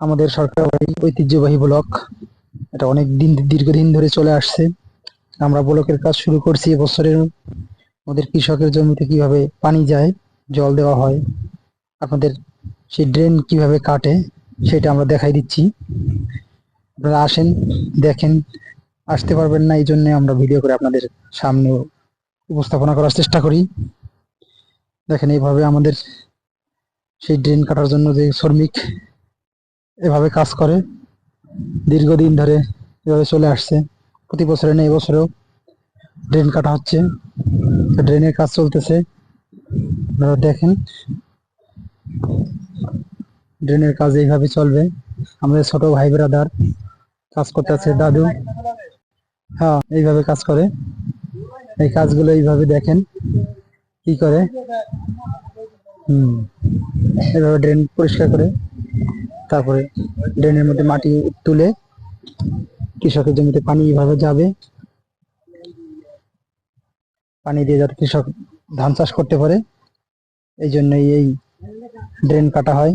আমাদের সরকারি ঐতিহ্যবাহী ব্লক। এটা অনেক দিন, দীর্ঘদিন ধরে চলে আসছে। আমরা ব্লকের কাজ শুরু করছি এবছরের আমাদের কৃষকের জমিতে কীভাবে পানি যায়, জল দেওয়া হয়, আপনাদের সেই ড্রেন কীভাবে কাটে, সেটা আমরা দেখাই দিচ্ছি। আপনারা আসেন, দেখেন, আসতে পারবেন না এই জন্য আমরা ভিডিও করে আপনাদের সামনে উপস্থাপনা করার চেষ্টা করি। দেখেন, এইভাবে আমাদের সেই ড্রেন কাটার জন্য যে শ্রমিক এভাবে কাজ করে। দীর্ঘদিন ধরে এভাবে চলে আসছে। প্রতি বছরে নেই এবছরেও ড্রেন কাটা হচ্ছে। ড্রেনের কাজ চলতেছে। আপনারা দেখেন। ড্রেনের কাজ এইভাবে চলবে। আমাদের ছোট ভাই ব্রাদার কাজ করতে আছে, দাদু। হ্যাঁ এইভাবে কাজ করে। এই কাজগুলো এইভাবে দেখেন কি করে। হুম এভাবে ড্রেন পরিষ্কার করে। তারপরে ড্রেনের মধ্যে মাটি তুলে কৃষকের জমিতে পানি এইভাবে যাবে। পানি দিয়ে যাতে কৃষক ধান চাষ করতে পারে। এই জন্যই এই ড্রেন কাটা হয়।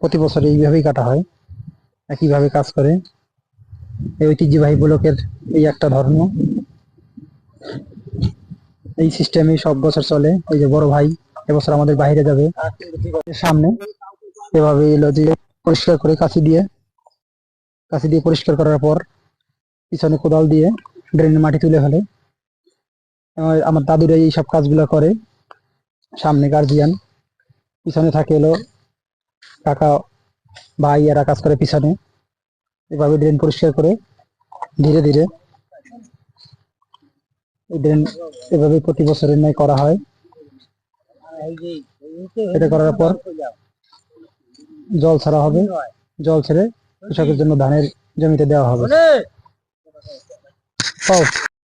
প্রতি বছর এইভাবেই কাটা হয়। একইভাবে কাজ করে। এই ঐতিহ্যবাহী ব্লকের এই একটা ধর্ম। এই সিস্টেমে সব বছর চলে। এই যে বড় ভাই এবছর আমাদের বাইরে যাবে। সামনে। এভাবে এলো যে পরিষ্কার করে কাঁচি দিয়ে কাঁচি দিয়ে পরিষ্কার করার পর পিছনে কোদাল দিয়ে ড্রেনের মাটি তুলে ফেলে। আমার- দাদুরা এই সব কাজগুলো করে। সামনে গার্জিয়ান পিছনে থাকে এলো কাকা ভাই এরা কাজ করে পিছনে। এভাবে ড্রেন পরিষ্কার করে ধীরে ধীরে ড্রেন এভাবে প্রতি বছরের ন্যায় করা হয়। এটা করার পর জল ছাড়া হবে। জল ছেড়ে কৃষকের জন্য ধানের জমিতে দেওয়া হবে।